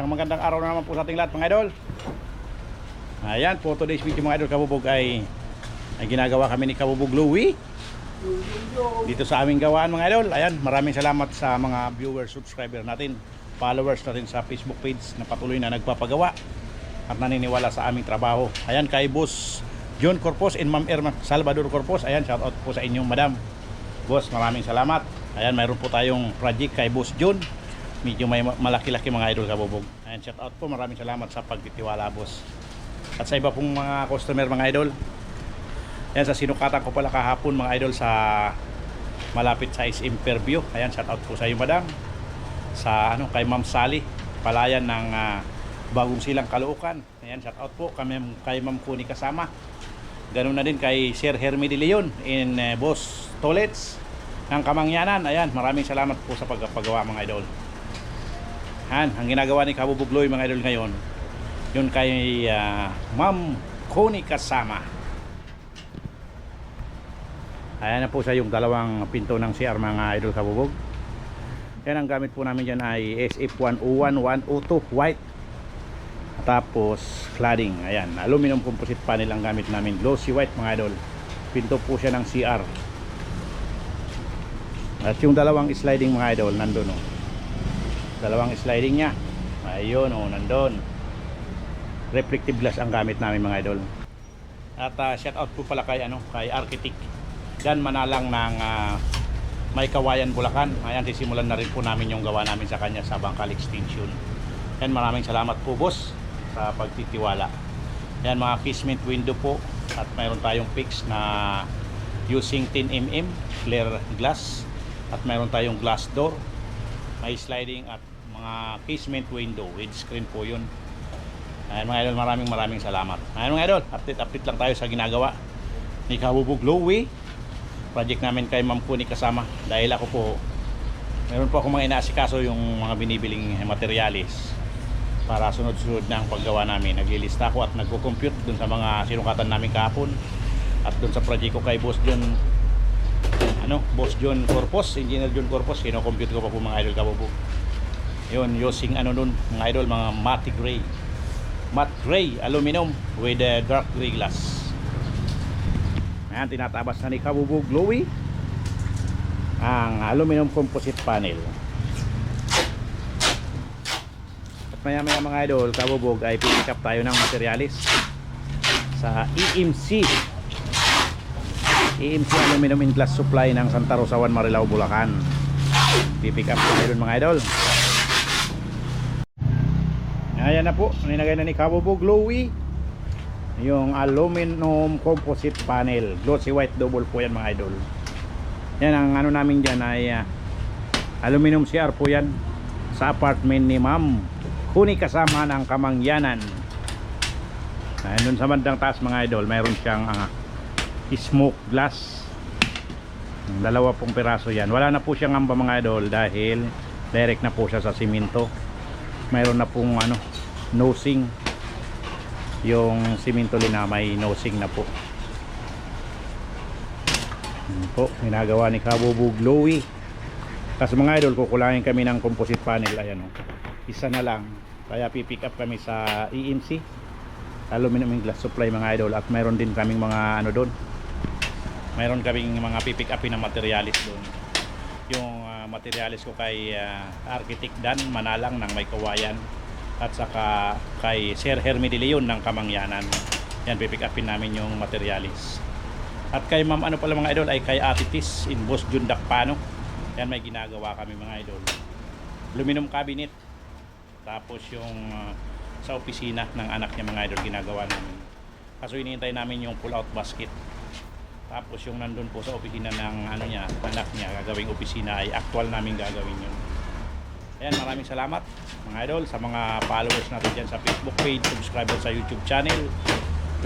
Isang magandang araw na naman po sa ating lahat mga idol. Ayan, for today's video mga idol kabubog ay, ay ginagawa kami ni Kabubog Louie. Dito sa aming gawaan mga idol. Ayan, maraming salamat sa mga viewers, subscriber natin, followers natin sa Facebook page na patuloy na nagpapagawa at naniniwala sa aming trabaho. Ayan, kay Boss John Corpos and Ma'am Irma Salvador Corpos. Ayan, shout out po sa inyong madam. Boss, maraming salamat. Ayan, mayroon po tayong project kay Boss John. Medyo may ma- malaki-laki mga idol kabubog. Ayan, shout out po. Maraming salamat sa pagtitiwala, boss. At sa iba pong mga customer, mga idol. Ayan, sa sinukatan ko pala kahapon, mga idol, sa malapit sa SM Fairview. Ayan, shout out po sa iyo, madam. Sa ano, kay Ma'am Sally, palayan ng ah, Bagong Silang Caloocan. Ayan, shout out po kami kay Ma'am Kuni kasama. Ganun na din kay Sir Hermie De Leon in eh, Boss Tolets ng Kamangyanan. Ayan, maraming salamat po sa pagpagawa mga idol. Han, ang ginagawa ni Kabubugloy mga idol ngayon, yun kay ah, Ma'am Connie Kasama. Ayan na po sa yung dalawang pinto ng CR mga idol kabubog. Yan ang gamit po namin dyan ay SF101 102 white. Tapos cladding, ayan, aluminum composite panel ang gamit namin, glossy white mga idol. Pinto po siya ng CR. At yung dalawang sliding mga idol nandun oh. Dalawang sliding niya. Ayun oh, nandun. Reflective glass ang gamit namin mga idol. At uh, shout out po pala kay ano, kay architect Dan Manalang ng ah, May Kawayan Bulacan. Ayan, sisimulan na rin po namin yung gawa namin sa kanya sa Bangkal Extension. Yan, maraming salamat po boss sa pagtitiwala. Yan, mga casement window po at mayroon tayong fix na using 10mm clear glass at mayroon tayong glass door may sliding at mga casement window with screen po yun Ayan mga idol, maraming maraming salamat. Ayan mga idol, update update lang tayo sa ginagawa ni Kabubog Lowy. Project namin kay Ma'am Kuni kasama. Dahil ako po, meron po ako mga inaasikaso yung mga binibiling materialis para sunod-sunod na ang paggawa namin. Naglilista ako at nagko-compute dun sa mga sinukatan namin kahapon at dun sa project ko kay Boss John ano, Boss John Corpos, Engineer John Corpos, kino-compute ko pa po mga idol kabubog. Yun, using ano nun, mga idol, mga matte gray. Matte gray aluminum with a dark gray glass. Ayan tinatabas na ni Kabubog Glowy ang aluminum composite panel. At maya maya mga idol Kabubog ay pick up tayo ng materialis sa EMC EMC aluminum in glass supply ng Santa Rosawan Marilao Bulacan. Pipick up tayo dun mga idol Ayan na po, ninagay na ni Kabubog Glowy. Yung aluminum composite panel. Glossy white double po yan mga idol. Yan ang ano namin dyan ay ah, aluminum CR po yan sa apartment ni ma'am kuni kasama ng kamangyanan. Ayan, dun sa bandang taas mga idol mayroon siyang ah, smoke glass. Dalawa pong piraso yan. Wala na po siyang amba mga idol dahil direct na po siya sa simento mayroon na pong ano nosing. Yung simento na may nosing na po. Yun po ginagawa ni Kabubog Glowy kasi mga idol kukulangin kami ng composite panel. Ayan o isa na lang. Kaya pipick up kami sa EMC aluminum glass supply mga idol. At mayroon din kaming mga ano doon. Mayroon kaming mga pipick up na materialis doon. Yung materialis ko kay ah, architect Dan Manalang ng May Kawayan at saka kay Sir Hermie De Leon ng Kamangyanan. Yan pipick upin namin yung materialis. At kay ma'am ano pala mga idol ay kay Ate Tis in Boss Jun Dakpano. Yan may ginagawa kami mga idol. Aluminum cabinet. Tapos yung ah, sa opisina ng anak niya mga idol ginagawa namin. Kaso hinihintay namin yung pull out basket tapos yung nandun po sa opisina ng ano niya, anak niya, gagawing opisina ay actual namin gagawin yun. Ayan, maraming salamat mga idol sa mga followers natin dyan sa Facebook page, subscriber sa YouTube channel.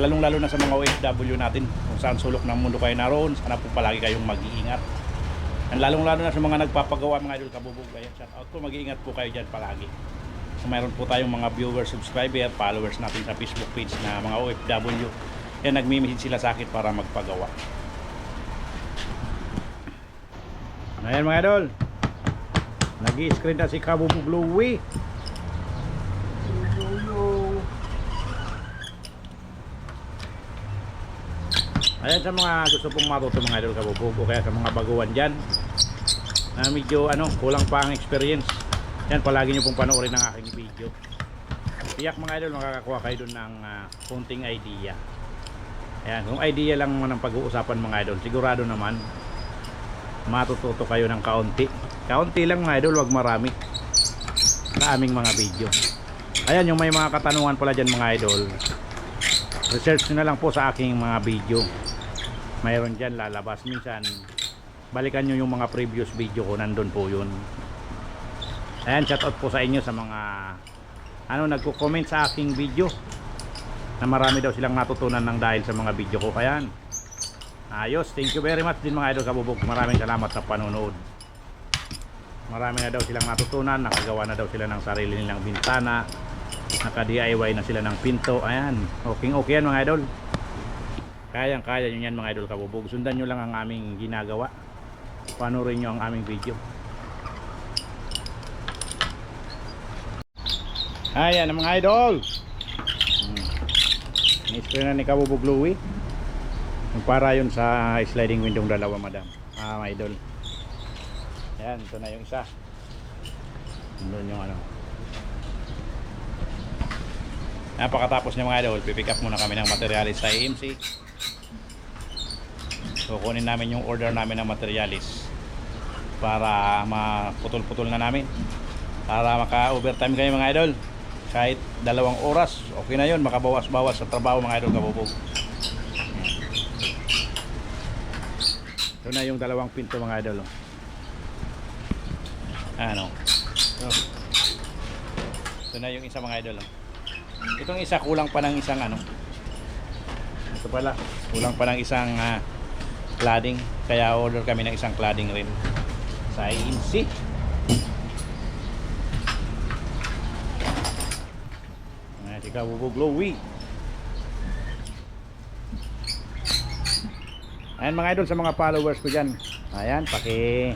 Lalong lalo na sa mga OFW natin kung saan sulok ng mundo kayo naroon. Sana po palagi kayong mag-iingat. And lalong lalo na sa mga nagpapagawa mga idol kabubog. Ayan, shout out po, mag-iingat po kayo dyan palagi. So, mayroon po tayong mga viewers, subscriber, followers natin sa Facebook page na mga OFW. Eh, Yan, nagme-message sila sa akin para magpagawa. Ayan mga idol. Nag-screen na si Kabubu Bluey. Ayan sa mga gusto pong matuto mga idol kabubog o kaya sa mga baguhan dyan na medyo ano, kulang pa ang experience. Yan, palagi nyo pong panoorin ang aking video. Tiyak mga idol, makakakuha kayo doon ng uh, konting idea. Ayan, kung idea lang naman ang pag-uusapan mga idol, sigurado naman matututo kayo ng kaunti. Kaunti lang mga idol, wag marami sa aming mga video. Ayan, yung may mga katanungan pala dyan mga idol, research nyo na lang po sa aking mga video. Mayroon dyan lalabas. Minsan, balikan nyo yung mga previous video ko, nandun po yun. Ayan, shout out po sa inyo sa mga ano nagko-comment sa aking video na marami daw silang natutunan ng dahil sa mga video ko. Ayan. Ayos, thank you very much din mga idol kabubog. Maraming salamat sa panonood. Marami na daw silang natutunan, nakagawa na daw sila ng sarili nilang bintana, naka-DIY na sila ng pinto. Ayan, okay okay yan mga idol. Kayang kaya nyo yan mga idol kabubog. Sundan nyo lang ang aming ginagawa. Panoorin nyo ang aming video. Ayan mga idol. Ni-spray na ni Kabubog Louie. Yung para yun sa sliding window dalawa madam. Ah, mga idol. Ayan, ito na yung isa. Doon yung ano. Napakatapos niya mga idol, pipick up muna kami ng materialis sa AMC. Kukunin namin yung order namin ng materialis para maputol-putol na namin. Para maka-overtime kayo mga idol. Kahit dalawang oras, okay na yun. Makabawas-bawas sa trabaho mga idol kabubog. Ito na yung dalawang pinto mga idol. oh. Ano? Oh. Ito na yung isa mga idol. oh. Itong isa kulang pa ng isang ano. Ito pala, kulang pa ng isang ah, cladding. Kaya order kami ng isang cladding rin sa INC. Ayan, si Kabubog Louie. Ayan mga idol sa mga followers ko dyan. Ayan, paki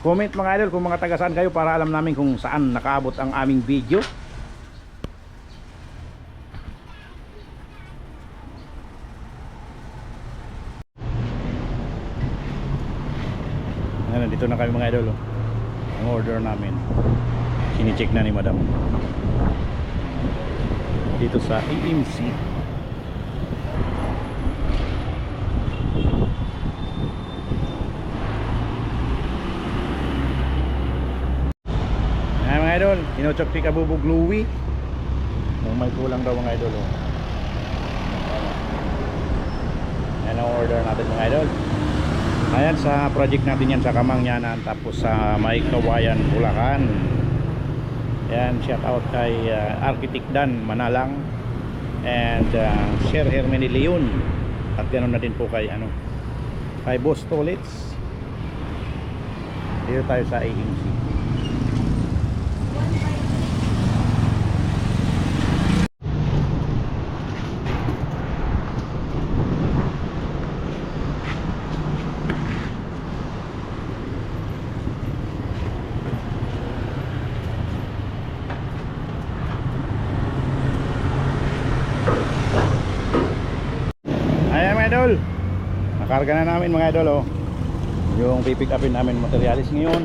comment mga idol kung mga taga saan kayo para alam namin kung saan nakaabot ang aming video. Ayan, nandito na kami mga idol. Oh. Ang order namin. Sinicheck na ni madam. Dito sa AMC. Ayan mga idol, inuchok si Kabubog Louie. Kung may kulang daw mga idol. Oh. Ayan ang order natin mga idol. Ayan sa project natin yan sa Kamangyanan tapos sa May Kawayan, Bulacan. Ayan, shout out kay uh, Architect Dan Manalang and uh, Sir Hermene Leon. At ganoon na din po kay ano kay Boss Tolits dito tayo sa AMC Ayan mga idol. Nakarga na namin mga idol oh. Yung pipick upin namin materialis ngayon.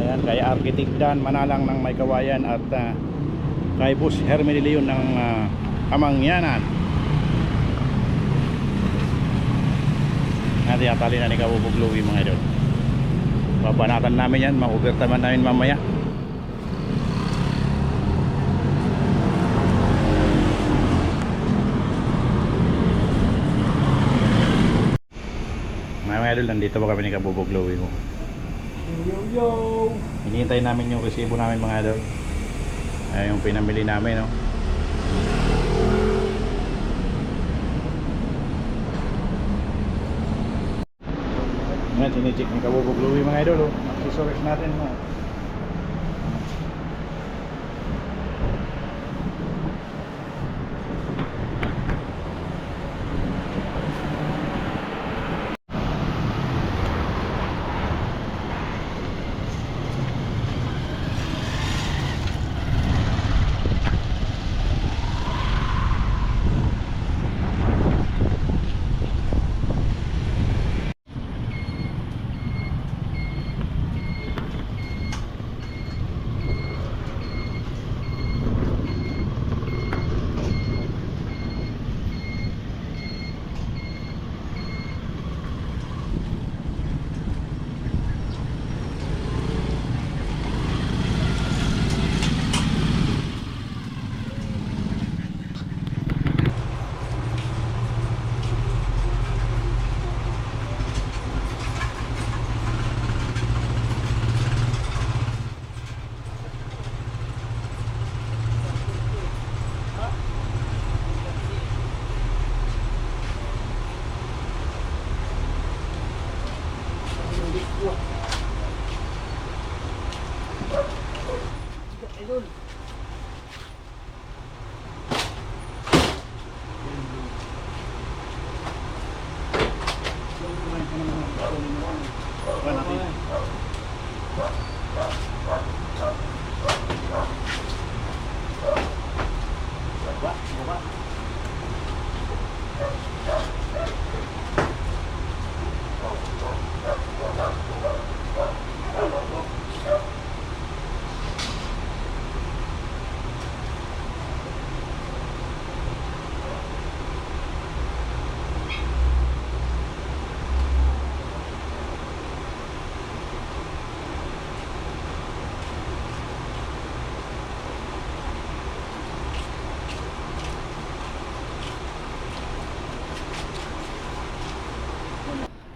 Ayan kay Architect Dan Manalang ng May Kawayan At ah, kay Bus Hermine Leon ng uh, Kamangyanan. Natin atali na ni Kabubog Louie mga idol. Babanatan namin yan Ma-overtime namin mamaya idol, nandito pa kami ni Kabubog Louie mo. Yo yo! Hinihintay namin yung resibo namin mga idol. Ay, yung pinamili namin, no. Ngayon, sinicheck ni Kabubog Louie mga idol, oh. Accessories natin, no.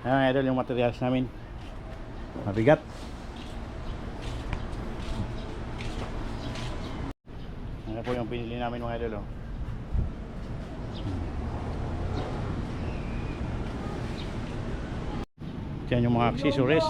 Ayan mga yung materials namin. Mabigat. Ano po yung pinili namin mga idol oh. Yan yung mga accessories.